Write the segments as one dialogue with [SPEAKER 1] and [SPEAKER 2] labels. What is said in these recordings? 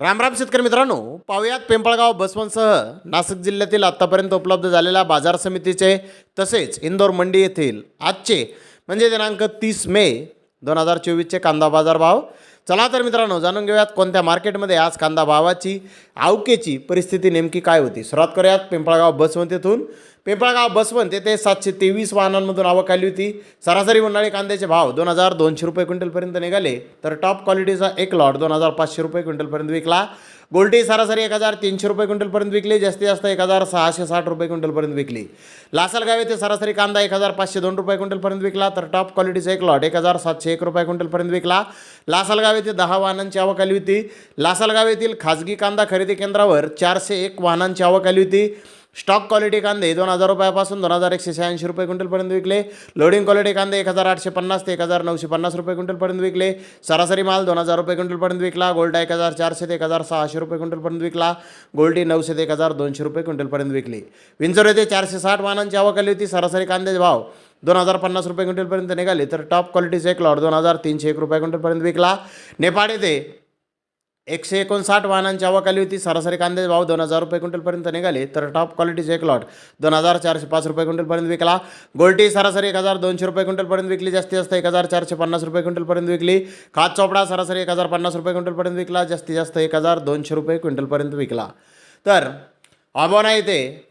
[SPEAKER 1] रामराम शेतकरी मित्रांनो पाहुयात पिंपळगाव बसवंतसह नाशिक जिल्ह्यातील आत्तापर्यंत उपलब्ध झालेल्या बाजार समितीचे तसेच इंदोर मंडी येथील आजचे म्हणजे दिनांक तीस मे दोन हजार चोवीसचे कांदा बाजार भाव. चला तर मित्रांनो जाणून घेऊयात कोणत्या मार्केटमध्ये आज कांदा भावाची आवकेची परिस्थिती नेमकी काय होती. सुरुवात करूयात पिंपळगाव बसवंत येथून. पिंपळगाव बसवंत येथे सातशे तेवीस वाहनांमधून आवक आली होती. सरासरी उन्हाळी कांद्याचे भाव दोन हजार दोनशे रुपये क्विंटलपर्यंत निघाले तर टॉप क्वालिटीचा एक लॉट दोन हजार पाचशे रुपये क्विंटलपर्यंत विकला. गोल्टी सरासरी एक हजार तीनशे रुपये क्विंटलपर्यंत विकली जास्तीत जास्त एक हजार सहाशे साठ रुपये क्विंटलपर्यंत विकली. लासलगाव येथे सरासरी कांदा एक हजार पाचशे दोन रुपये क्विंटलपर्यंत विकला तर टॉप क्वालिटीचा एक लॉट एक हजार सातशे एक रुपये क्विंटलपर्यंत विकला. लासलगाव येथे दहा वाहनांची आवक आली होती. लासलगाव येथील खाजगी कांदा खरेदी केंद्रावर चारशे एक वाहनांची आवक आली होती. स्टॉक क्वालिटी कांदे दोन हजार रुपयापासून दोन हजार एकशे शहाऐंशी रुपये क्विंटलपर्यंत विकले. लोडिंग क्वालिटी कांदे एक हजार आठशे पन्नास ते एक हजार नऊशे पन्नास रुपये क्विंटलपर्यंत विकले. सरासरी माल दोन हजार रुपये क्विंटलपर्यंत विकला. गोल्डा एक हजार चारशे ते एक हजार सहाशे रुपये क्विंटलपर्यंत विकला. गोल्डी नऊशे ते एक हजार दोनशे रुपये क्विंटलपर्यंत विकली. विंचोर येथे चारशे साठ वाहनांची आवक आली होती. सरासरी कांद्याचे भाव दोन हजार पन्नास रुपये क्विंटलपर्यंत निघाले तर टॉप क्वालिटीचे एक लॉट दोन हजार तीनशे एक रुपये क्विंटलपर्यंत विकला. नेपाळ येथे एकशे एकोणसाठ वाहनांची आवक आली होती. सरासरी कांद्याचे भाव दोन हजार रुपये क्विंटलपर्यंत निघाले. तर टॉप क्वालिटीचे एक लॉट दोन हजार चारशे पाच रुपये क्विंटलपर्यंत विकला. गोल्टी सरासरी एक हजार दोनशे रुपये क्विंटलपर्यंत विकली. जास्तीत जास्त एक हजार चारशे पन्नास रुपये क्विंटलपर्यंत विकली. खात चोपडा सरासरी एक हजार पन्नास रुपये क्विंटलपर्यंत विकला. जास्तीत जास्त एक हजार दोनशे रुपये क्विंटलपर्यंत विकला. तर आबोना येथे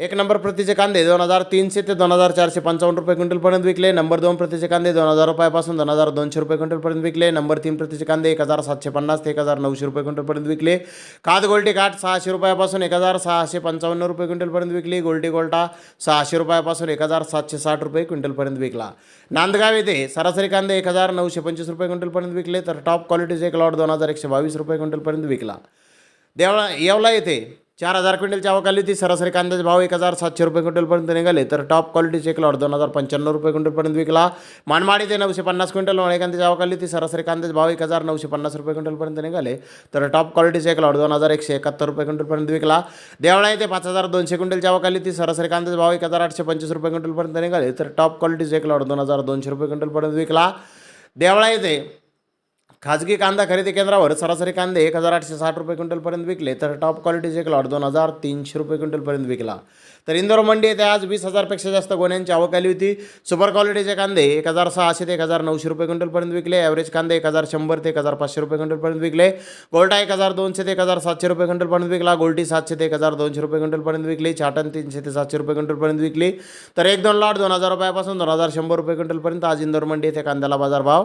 [SPEAKER 1] एक नंबर प्रतीचे कांदे दोन हजार तीनशे ते दोन हजार चारशे पंचावन्न रुपये क्विंटलपर्यंत विकले. नंबर दोन प्रतीचे कांदे दोन हजार रुपयापासून दोन हजार दोनशे रुपये क्विंटलपर्यंत विकले. नंबर तीन प्रतीचे कांदे एक हजार सातशे पन्नास ते एक हजार नऊशे रुपये क्विंटलपर्यंत विकले. काद गोल्टी काठ सहाशे रुपयापासून एक हजार सहाशे पंचावन्न रुपये क्विंटलपर्यंत विकली. गोल्टी गोल्टा सहाशे रुपयापासून एक हजार सातशे साठ रुपये क्विंटलपर्यंत विकला. नांदगाव येथे सरासरी कांदे एक हजार नऊशे पंचवीस रुपये क्विंटलपर्यंत विकले तर टॉप क्वालिटीचे एक लॉट दोन हजार एकशे बावीस रुपये क्विंटलपर्यंत विकला. देवळा येवला येथे चार हजार क्विंटलची आवक आली होती. सरासरी कांद्याचे भाव एक हजार सातशे रुपये क्विंटलपर्यंत निघाले. तर टॉप क्वालिटीचे एक लॉट दोन हजार पंच्याण्णव रुपये क्विंटलपर्यंत विकला. मानमाड ते नऊशे पन्नास क्विंटल वाळे कांद्याची आवक आली होती. सरासरी कांद्याचे भाव एक हजार नऊशे पन्नास रुपये क्विंटलपर्यंत निघाले. तर टॉप क्वालिटीचे एक लॉट दोन हजार एकशे एकाहत्तर रुपये क्विंटलपर्यंत विकला. देवळा येथे पाच हजार दोनशे क्विंटलची आवक आली होती. सरासरी कांद्याचे भाव एक हजार आठशे पंचवीस रुपये क्विंटलपर्यंत निघाले. तर टॉप क्वालिटीचे एक लॉट दोन हजार दोनशे रुपये क्विंटलपर्यंत विकला. देवळा येथे खाजगी कांदा खरेदी केंद्रावर सरासरी कांदे एक हजार आठशे साठ रुपये क्विंटलपर्यंत विकले तर टॉप क्वालिटीचे एक दोन हजार तीनशे रुपये क्विंटलपर्यंत विकला. तर इंदोर मंडी येथे आज वीस हजारपेक्षा जास्त गोण्यांची आवक आली होती. सुपर क्वालिटीचे कांदे एक हजार सहाशे ते एक हजार नऊशे रुपये क्विंटलपर्यंत विकले. ॲव्हरेज कांदे एक हजार शंभर ते एक हजार पाचशे रुपये क्विंटलपर्यंत विकले. गोल्टा एक हजार दोनशे ते एक हजार सातशे रुपये क्विंटलपर्यंत विकला. गोल्टी सातशे ते एक हजार दोनशे रुपये क्विंटलपर्यंत विकली. छाटन तीनशे ते सातशे रुपये क्विंटलपर्यंत विकली. तर एक दोन लाट दोन हजार रुपयापासून दोन हजार शंभर रुपये क्विंटलपर्यंत आज इंदोर मंडी येथे कांद्याला बाजारभाव